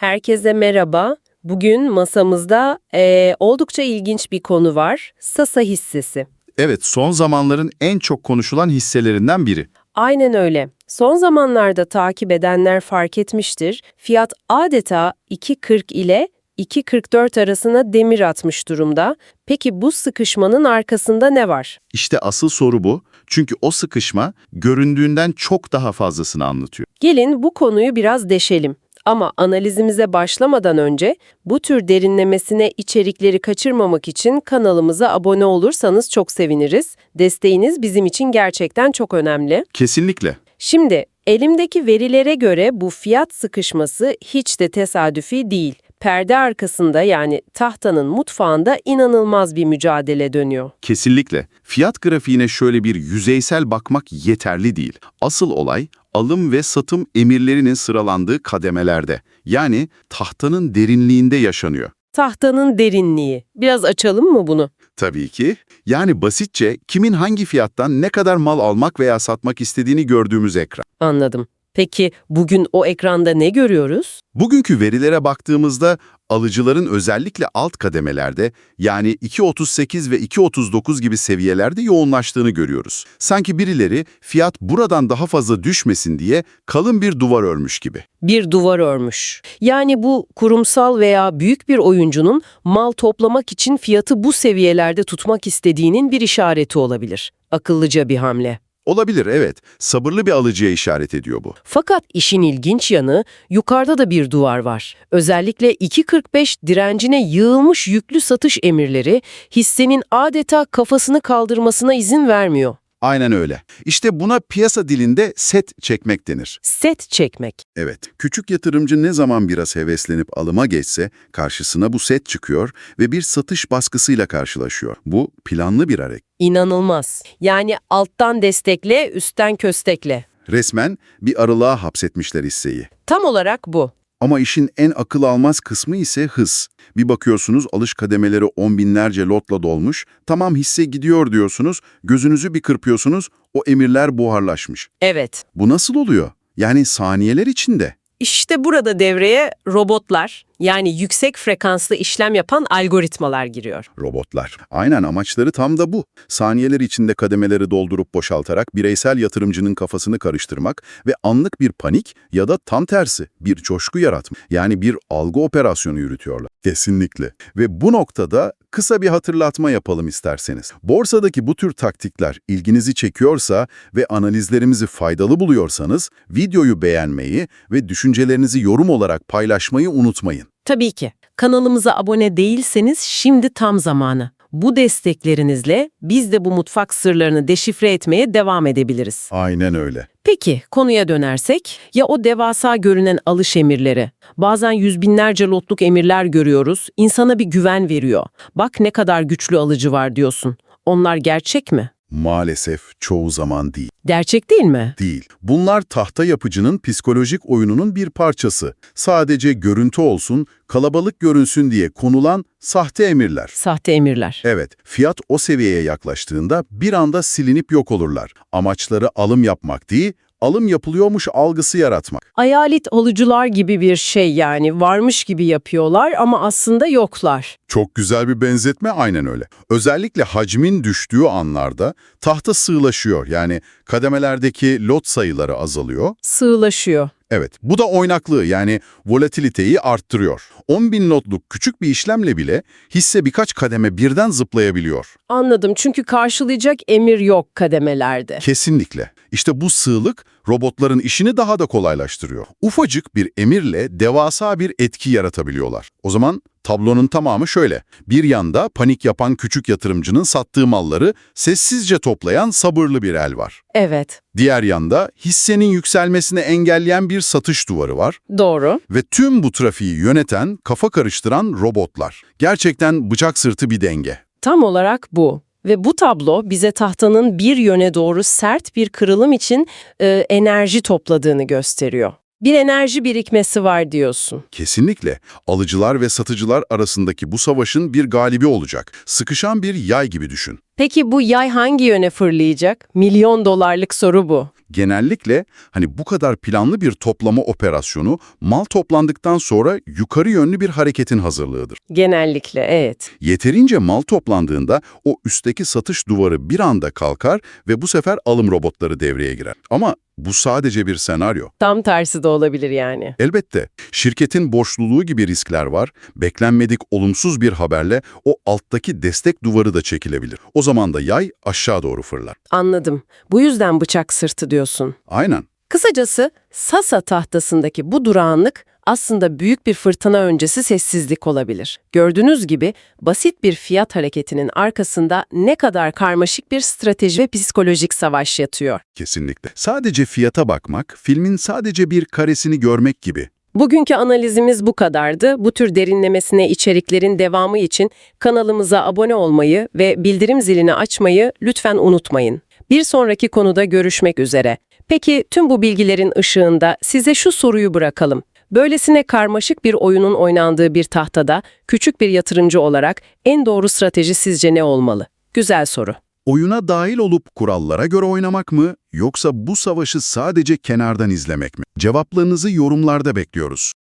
Herkese merhaba. Bugün masamızda eee, oldukça ilginç bir konu var. Sasa hissesi. Evet, son zamanların en çok konuşulan hisselerinden biri. Aynen öyle. Son zamanlarda takip edenler fark etmiştir. Fiyat adeta 2.40 ile 2.44 arasına demir atmış durumda. Peki bu sıkışmanın arkasında ne var? İşte asıl soru bu. Çünkü o sıkışma göründüğünden çok daha fazlasını anlatıyor. Gelin bu konuyu biraz deşelim. Ama analizimize başlamadan önce bu tür derinlemesine içerikleri kaçırmamak için kanalımıza abone olursanız çok seviniriz. Desteğiniz bizim için gerçekten çok önemli. Kesinlikle. Şimdi elimdeki verilere göre bu fiyat sıkışması hiç de tesadüfi değil. Perde arkasında yani tahtanın mutfağında inanılmaz bir mücadele dönüyor. Kesinlikle. Fiyat grafiğine şöyle bir yüzeysel bakmak yeterli değil. Asıl olay alım ve satım emirlerinin sıralandığı kademelerde. Yani tahtanın derinliğinde yaşanıyor. Tahtanın derinliği. Biraz açalım mı bunu? Tabii ki. Yani basitçe kimin hangi fiyattan ne kadar mal almak veya satmak istediğini gördüğümüz ekran. Anladım. Peki bugün o ekranda ne görüyoruz? Bugünkü verilere baktığımızda alıcıların özellikle alt kademelerde yani 2.38 ve 2.39 gibi seviyelerde yoğunlaştığını görüyoruz. Sanki birileri fiyat buradan daha fazla düşmesin diye kalın bir duvar örmüş gibi. Bir duvar örmüş. Yani bu kurumsal veya büyük bir oyuncunun mal toplamak için fiyatı bu seviyelerde tutmak istediğinin bir işareti olabilir. Akıllıca bir hamle. Olabilir evet, sabırlı bir alıcıya işaret ediyor bu. Fakat işin ilginç yanı yukarıda da bir duvar var. Özellikle 2.45 direncine yığılmış yüklü satış emirleri hissenin adeta kafasını kaldırmasına izin vermiyor. Aynen öyle. İşte buna piyasa dilinde set çekmek denir. Set çekmek. Evet, küçük yatırımcı ne zaman biraz heveslenip alıma geçse karşısına bu set çıkıyor ve bir satış baskısıyla karşılaşıyor. Bu planlı bir hareket. İnanılmaz. Yani alttan destekle, üstten köstekle. Resmen bir aralığa hapsetmişler hisseyi. Tam olarak bu. Ama işin en akıl almaz kısmı ise hız. Bir bakıyorsunuz alış kademeleri on binlerce lotla dolmuş, tamam hisse gidiyor diyorsunuz, gözünüzü bir kırpıyorsunuz, o emirler buharlaşmış. Evet. Bu nasıl oluyor? Yani saniyeler içinde. İşte burada devreye robotlar yani yüksek frekanslı işlem yapan algoritmalar giriyor. Robotlar. Aynen amaçları tam da bu. Saniyeler içinde kademeleri doldurup boşaltarak bireysel yatırımcının kafasını karıştırmak ve anlık bir panik ya da tam tersi bir coşku yaratmak. Yani bir algı operasyonu yürütüyorlar. Kesinlikle. Ve bu noktada kısa bir hatırlatma yapalım isterseniz. Borsadaki bu tür taktikler ilginizi çekiyorsa ve analizlerimizi faydalı buluyorsanız videoyu beğenmeyi ve düşüncelerinizi yorum olarak paylaşmayı unutmayın. Tabii ki. Kanalımıza abone değilseniz şimdi tam zamanı. Bu desteklerinizle biz de bu mutfak sırlarını deşifre etmeye devam edebiliriz. Aynen öyle. Peki konuya dönersek ya o devasa görünen alış emirleri. Bazen yüz binlerce lotluk emirler görüyoruz. insana bir güven veriyor. Bak ne kadar güçlü alıcı var diyorsun. Onlar gerçek mi? Maalesef çoğu zaman değil. Gerçek değil mi? Değil. Bunlar tahta yapıcının psikolojik oyununun bir parçası. Sadece görüntü olsun, kalabalık görünsün diye konulan sahte emirler. Sahte emirler. Evet, fiyat o seviyeye yaklaştığında bir anda silinip yok olurlar. Amaçları alım yapmak değil, alım yapılıyormuş algısı yaratmak. Hayalet alıcılar gibi bir şey yani varmış gibi yapıyorlar ama aslında yoklar. Çok güzel bir benzetme aynen öyle. Özellikle hacmin düştüğü anlarda tahta sığlaşıyor yani kademelerdeki lot sayıları azalıyor. Sığlaşıyor. Evet, bu da oynaklığı yani volatiliteyi arttırıyor. 10 bin lotluk küçük bir işlemle bile hisse birkaç kademe birden zıplayabiliyor. Anladım çünkü karşılayacak emir yok kademelerde. Kesinlikle. İşte bu sığlık robotların işini daha da kolaylaştırıyor. Ufacık bir emirle devasa bir etki yaratabiliyorlar. O zaman tablonun tamamı şöyle. Bir yanda panik yapan küçük yatırımcının sattığı malları sessizce toplayan sabırlı bir el var. Evet, Diğer yanda hissenin yükselmesini engelleyen bir satış duvarı var. doğru. Ve tüm bu trafiği yöneten, kafa karıştıran robotlar. Gerçekten bıçak sırtı bir denge. Tam olarak bu. Ve bu tablo bize tahtanın bir yöne doğru sert bir kırılım için e, enerji topladığını gösteriyor. Bir enerji birikmesi var diyorsun. Kesinlikle. Alıcılar ve satıcılar arasındaki bu savaşın bir galibi olacak. Sıkışan bir yay gibi düşün. Peki bu yay hangi yöne fırlayacak? Milyon dolarlık soru bu. Genellikle hani bu kadar planlı bir toplama operasyonu mal toplandıktan sonra yukarı yönlü bir hareketin hazırlığıdır. Genellikle evet. Yeterince mal toplandığında o üstteki satış duvarı bir anda kalkar ve bu sefer alım robotları devreye girer. Ama bu sadece bir senaryo. Tam tersi de olabilir yani. Elbette şirketin borçluluğu gibi riskler var. Beklenmedik olumsuz bir haberle o alttaki destek duvarı da çekilebilir. O zaman da yay aşağı doğru fırlar. Anladım. Bu yüzden bıçak sırtı diyorsun. Aynen. Kısacası Sasa tahtasındaki bu durağanlık aslında büyük bir fırtına öncesi sessizlik olabilir. Gördüğünüz gibi basit bir fiyat hareketinin arkasında ne kadar karmaşık bir strateji ve psikolojik savaş yatıyor. Kesinlikle. Sadece fiyata bakmak, filmin sadece bir karesini görmek gibi. Bugünkü analizimiz bu kadardı. Bu tür derinlemesine içeriklerin devamı için kanalımıza abone olmayı ve bildirim zilini açmayı lütfen unutmayın. Bir sonraki konuda görüşmek üzere. Peki tüm bu bilgilerin ışığında size şu soruyu bırakalım. Böylesine karmaşık bir oyunun oynandığı bir tahtada küçük bir yatırımcı olarak en doğru strateji sizce ne olmalı? Güzel soru. Oyuna dahil olup kurallara göre oynamak mı, yoksa bu savaşı sadece kenardan izlemek mi? Cevaplarınızı yorumlarda bekliyoruz.